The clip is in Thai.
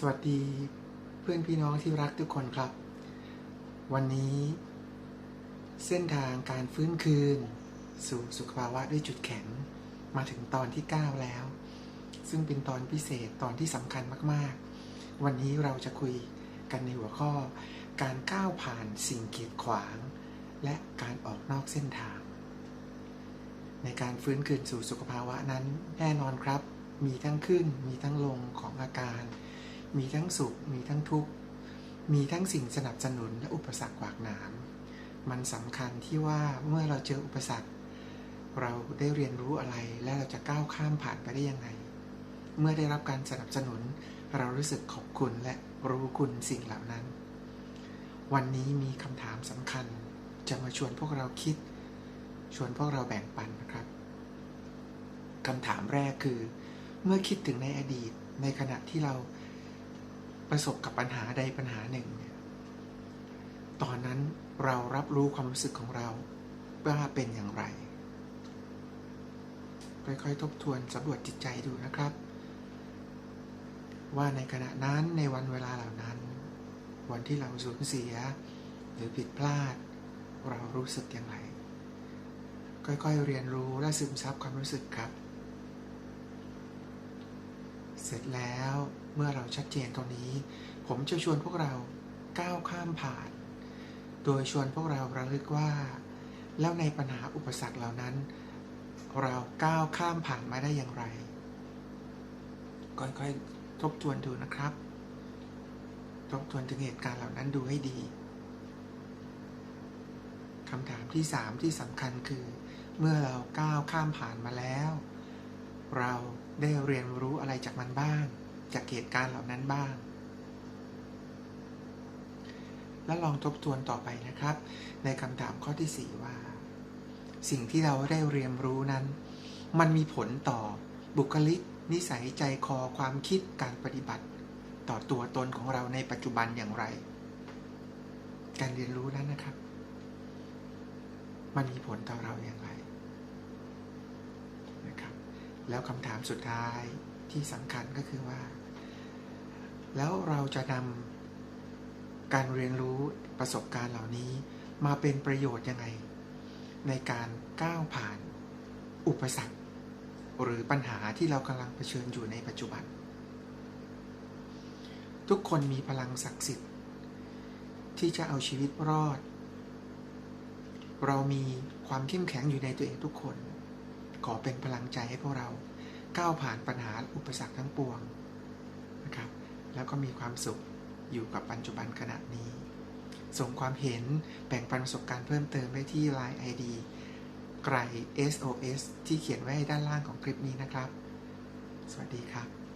สวัสดีเพื่อนพี่น้องที่รักทุกคนครับ วันนี้ เส้นทางการฟื้นคืน สู่สุขภาวะด้วยจุดแข็งมาถึงตอนที่ 9 แล้ว ซึ่งเป็นตอนพิเศษตอนที่สำคัญมากๆ วันนี้เราจะคุยกันในหัวข้อ การก้าวผ่านสิ่งกีดขวาง และการออกนอกเส้นทาง ในการฟื้นคืนสู่สุขภาวะนั้นแน่นอนครับ มีทั้งขึ้นมีทั้งลงของอาการ มีทั้งสุข มีทั้งทุกข์ มีทั้งสิ่งสนับสนุนและอุปสรรคขวากหนาม มันสำคัญที่ว่าเมื่อเราเจออุปสรรค เราได้เรียนรู้อะไรและเราจะก้าวข้ามผ่านไปได้ยังไง เมื่อได้รับการสนับสนุน เรารู้สึกขอบคุณและรู้คุณสิ่งเหล่านั้น วันนี้มีคำถามสำคัญ จะมาชวนพวกเราคิด ชวนพวกเราแบ่งปันนะครับคำถามแรกคือ เมื่อคิดถึงในอดีตในขณะที่เรา ประสบกับปัญหาใดปัญหาหนึ่งเนี่ยตอนนั้นเรารับรู้ความรู้สึกของเราว่าเป็นอย่างไร ค่อยๆ ทบทวนสำรวจจิตใจดูนะครับ ว่าในขณะนั้นในวันเวลาเหล่านั้น วันที่เราสูญเสีย หรือผิดพลาด เรารู้สึกอย่างไร ค่อยๆ เรียนรู้และซึมซับความรู้สึกครับ เสร็จแล้วเมื่อเราชัดเจนตรงนี้ ผมจะชวนพวกเราก้าวข้ามผ่าน โดยชวนพวกเราระลึกว่า แล้วในปัญหาอุปสรรคเหล่านั้น เราก้าวข้ามผ่านมาได้อย่างไร ค่อยๆทบทวนดูนะครับ ทบทวนถึงเหตุการณ์เหล่านั้นดูให้ดีคำถามที่สามที่สำคัญคือ เมื่อเราก้าวข้ามผ่านมาแล้ว เราได้เรียนรู้อะไรจากมันบ้าง จากเหตุการณ์เหล่านั้นบ้าง และลองทบทวนต่อไปนะครับ ในคำถามข้อที่ 4 ว่า สิ่งที่เราได้เรียนรู้นั้น มันมีผลต่อบุคลิก นิสัยใจคอความคิดการปฏิบัติ ต่อตัวตนของเราในปัจจุบันอย่างไร การเรียนรู้นั้นนะครับ มันมีผลต่อเราอย่างไร แล้วคำถามสุดท้ายที่สำคัญก็คือว่า แล้วเราจะนำการเรียนรู้ประสบการณ์เหล่านี้ มาเป็นประโยชน์ยังไง ในการก้าวผ่านอุปสรรค หรือปัญหาที่เรากำลังเผชิญอยู่ในปัจจุบัน ทุกคนมีพลังศักดิ์สิทธิ์ ที่จะเอาชีวิตรอด เรามีความเข้มแข็งอยู่ในตัวเองทุกคน ขอเป็นพลังใจให้พวกเราก้าวผ่านปัญหาอุปสรรคทั้งปวงนะครับ แล้วก็มีความสุขอยู่กับปัจจุบันขณะนี้ ส่งความเห็นแบ่งปันประสบการณ์เพิ่มเติมได้ที่ Line ID ไกร SOS ที่เขียนไว้ด้านล่างของคลิปนี้นะครับ สวัสดีครับ